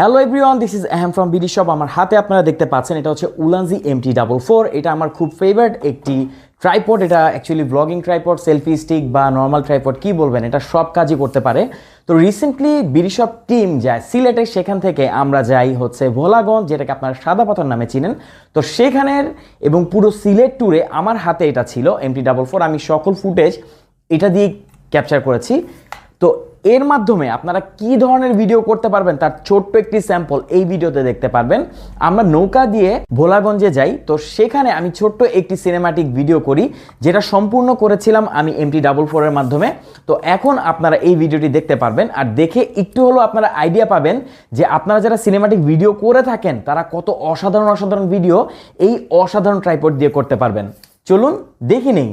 Hello everyone this is আহম from BD shop আমার হাতে আপনারা দেখতে পাচ্ছেন, এটা হচ্ছে উলানজি এমটি ডাবল ফোর এটা আমার খুব ফেভারিট একটি ট্রাইপড এটা actually blogging tripod selfie stick বা নর্মাল ট্রাইপড কি বলবেন, এটা সব কাজই করতে পারে। তো রিসেন্টলি বিডি শপ টিম যায় সিলেটে, সেখান থেকে আমরা যাই হচ্ছে ভোলাগঞ্জ, যেটাকে আপনারা সাদা পাথর নামে চিনেন। তো সেখানের এবং পুরো সিলেট ট্যুরে আমার হাতে এটা ছিল এমটি ডাবল ফোর আমি সকল ফুটেজ এটা দিয়ে ক্যাপচার করেছি। তো এর মাধ্যমে আপনারা কি ধরনের ভিডিও করতে পারবেন তার ছোট্ট একটি স্যাম্পল এই ভিডিওতে দেখতে পারবেন। আমরা নৌকা দিয়ে ভোলাগঞ্জে যাই, তো সেখানে আমি ছোট্ট একটি সিনেমাটিক ভিডিও করি, যেটা সম্পূর্ণ করেছিলাম আমি এমটি ডাবল ফোরের মাধ্যমে। তো এখন আপনারা এই ভিডিওটি দেখতে পারবেন, আর দেখে একটু হলেও আপনারা আইডিয়া পাবেন যে আপনারা যারা সিনেমাটিক ভিডিও করে থাকেন, তারা কত অসাধারণ অসাধারণ ভিডিও এই অসাধারণ ট্রাইপড দিয়ে করতে পারবেন। চলুন, দেখি নেই।